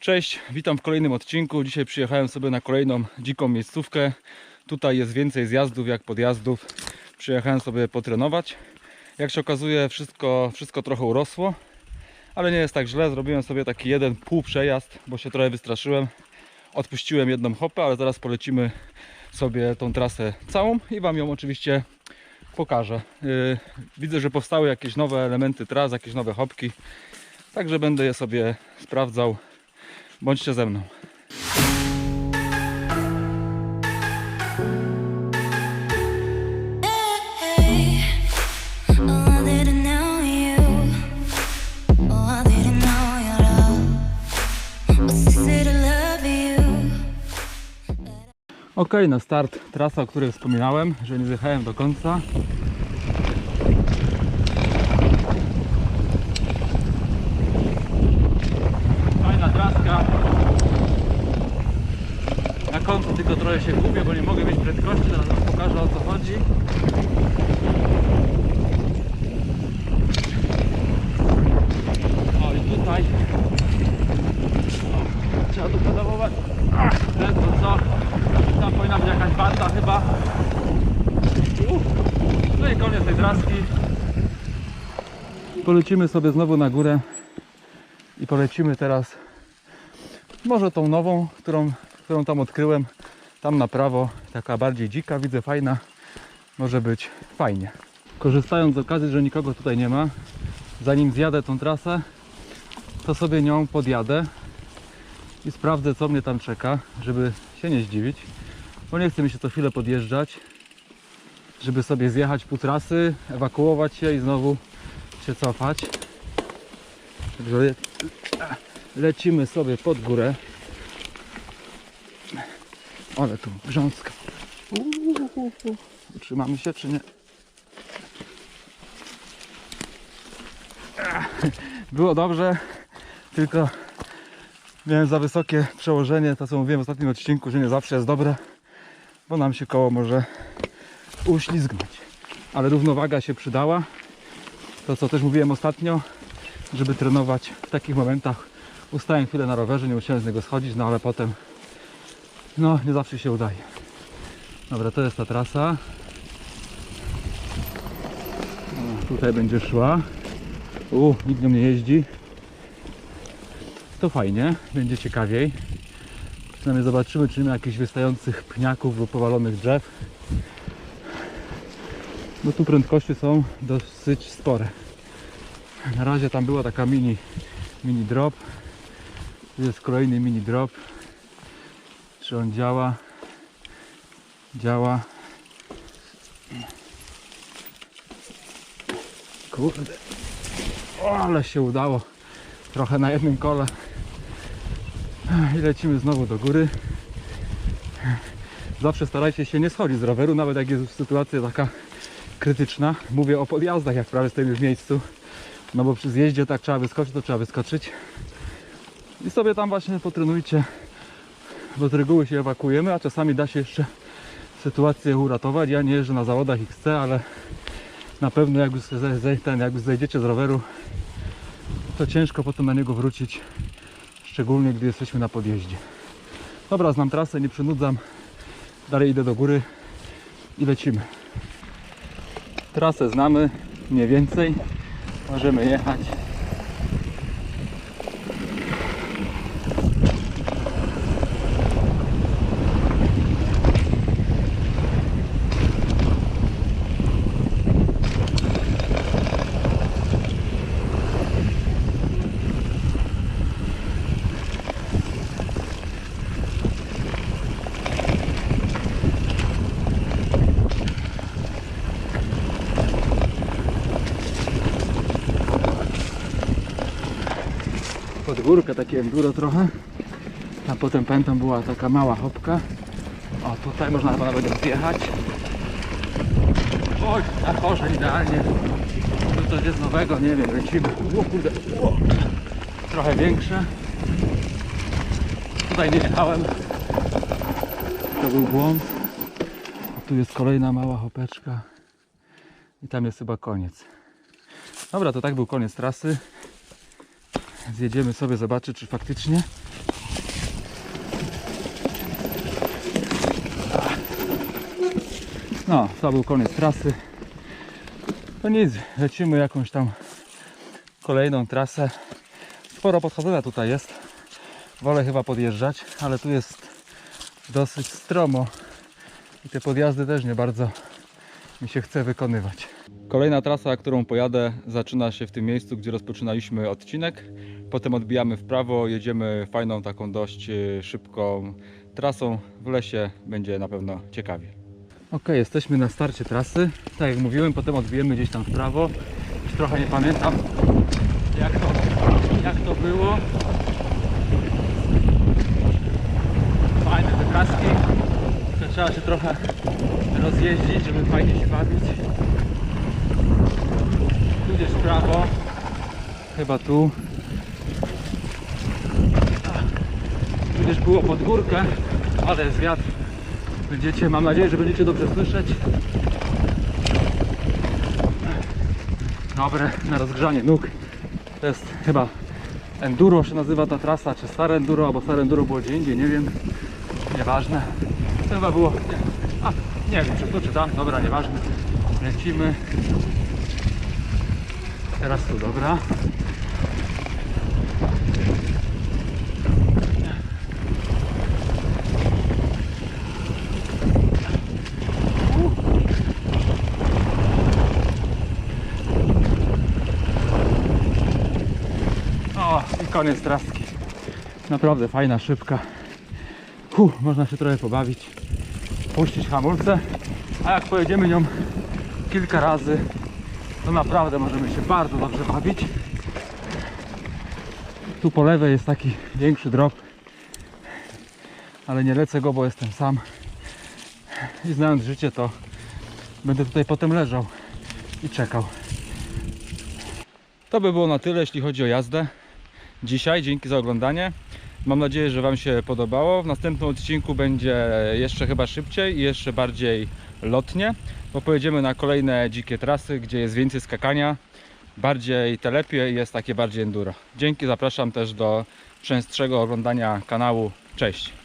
Cześć, witam w kolejnym odcinku. Dzisiaj przyjechałem sobie na kolejną dziką miejscówkę. Tutaj jest więcej zjazdów jak podjazdów. Przyjechałem sobie potrenować. Jak się okazuje, wszystko, wszystko trochę urosło, ale nie jest tak źle. Zrobiłem sobie taki jeden pół przejazd, bo się trochę wystraszyłem. Odpuściłem jedną hopę, ale zaraz polecimy sobie tą trasę całą i Wam ją oczywiście pokażę. Yy, Widzę, że powstały jakieś nowe elementy tras, jakieś nowe hopki. Także będę je sobie sprawdzał. Bądźcie ze mną. Oh. Oh. Ok, na start trasa, o której wspominałem, że nie zjechałem do końca. Fajna traska. Na końcu tylko trochę się gubię, bo nie mogę mieć prędkości, teraz wam pokażę o co chodzi. O i tutaj trzeba tu pedałować. Ledwo co. Tam powinna być jakaś banda chyba. No i koniec tej traski. Polecimy sobie znowu na górę i polecimy teraz może tą nową, którą, którą tam odkryłem. Tam na prawo, taka bardziej dzika, widzę fajna. Może być fajnie. Korzystając z okazji, że nikogo tutaj nie ma, zanim zjadę tą trasę, to sobie nią podjadę i sprawdzę co mnie tam czeka, żeby się nie zdziwić, bo nie chce mi się co chwilę podjeżdżać, żeby sobie zjechać pół trasy, ewakuować się i znowu się cofać. Także le lecimy sobie pod górę. Ale tu grząska. Utrzymamy się czy nie? Było dobrze, tylko Miałem za wysokie przełożenie, to co mówiłem w ostatnim odcinku, że nie zawsze jest dobre, bo nam się koło może uślizgnąć. Ale równowaga się przydała. To co też mówiłem ostatnio, żeby trenować w takich momentach. Ustałem chwilę na rowerze, nie musiałem z niego schodzić, no ale potem no nie zawsze się udaje. Dobra, to jest ta trasa. Tutaj będzie szła. U, nikt nią nie jeździ to fajnie, będzie ciekawiej. Przynajmniej zobaczymy, czy nie ma jakichś wystających pniaków lub powalonych drzew. Bo tu prędkości są dosyć spore. Na razie tam była taka mini, mini drop. Tu jest kolejny mini drop. Czy on działa? Działa. Kurde. O, ale się udało. Trochę na jednym kole. I lecimy znowu do góry. Zawsze starajcie się nie schodzić z roweru, nawet jak jest sytuacja taka krytyczna. Mówię o podjazdach, jak prawie stoimy w miejscu. No bo przy zjeździe tak trzeba wyskoczyć, to trzeba wyskoczyć. I sobie tam właśnie potrenujcie, bo z reguły się ewakuujemy, a czasami da się jeszcze sytuację uratować. Ja nie jeżdżę na zawodach XC, ale na pewno jak już, ten, jak już zejdziecie z roweru, to ciężko potem na niego wrócić, szczególnie gdy jesteśmy na podjeździe. Dobra, znam trasę, nie przynudzam. Dalej idę do góry i lecimy. Trasę znamy mniej więcej. Możemy jechać. Pod górkę, takie enduro trochę. A potem pamiętam była taka mała hopka. O, tutaj można chyba nawet zjechać. Oj, na korze idealnie. Tu coś jest nowego, nie wiem, lecimy. O kurde, o. Trochę większe. Tutaj nie jechałem. To był błąd. A tu jest kolejna mała hopeczka. I tam jest chyba koniec. Dobra, to tak był koniec trasy. Zjedziemy sobie zobaczyć, czy faktycznie No, to był koniec trasy. To nic, lecimy jakąś tam kolejną trasę. Sporo podchodzenia tutaj jest. Wolę chyba podjeżdżać, ale tu jest dosyć stromo i te podjazdy też nie bardzo mi się chce wykonywać. Kolejna trasa, którą pojadę, zaczyna się w tym miejscu, gdzie rozpoczynaliśmy odcinek. Potem odbijamy w prawo, jedziemy fajną, taką dość e, szybką trasą. W lesie będzie na pewno ciekawie. Ok, jesteśmy na starcie trasy. Tak jak mówiłem, potem odbijemy gdzieś tam w prawo. Już trochę nie pamiętam jak to, jak to było. Fajne te traski. To Trzeba się trochę rozjeździć, żeby fajnie się bawić. Tu gdzieś w prawo. Chyba tu. Gdzieś było pod górkę, ale jest wiatr. Będziecie, mam nadzieję, że będziecie dobrze słyszeć. Dobre na rozgrzanie nóg. To jest chyba enduro się nazywa ta trasa, czy stare enduro, albo stare enduro było gdzie indziej, nie wiem. Nieważne. Chyba było. Nie. A, nie wiem, czy tu, czy tam. Dobra, nieważne. Lecimy. Teraz tu, dobra. O, i koniec traski. Naprawdę fajna, szybka. Huh, można się trochę pobawić, puścić hamulce, a jak pojedziemy nią kilka razy, to naprawdę możemy się bardzo dobrze bawić. Tu po lewej jest taki większy drop, ale nie lecę go, bo jestem sam. I znając życie, to będę tutaj potem leżał i czekał. To by było na tyle, jeśli chodzi o jazdę dzisiaj. Dzięki za oglądanie. Mam nadzieję, że Wam się podobało. W następnym odcinku będzie jeszcze chyba szybciej i jeszcze bardziej lotnie, bo pojedziemy na kolejne dzikie trasy, gdzie jest więcej skakania, bardziej telepie i jest takie bardziej enduro. Dzięki, zapraszam też do częstszego oglądania kanału. Cześć!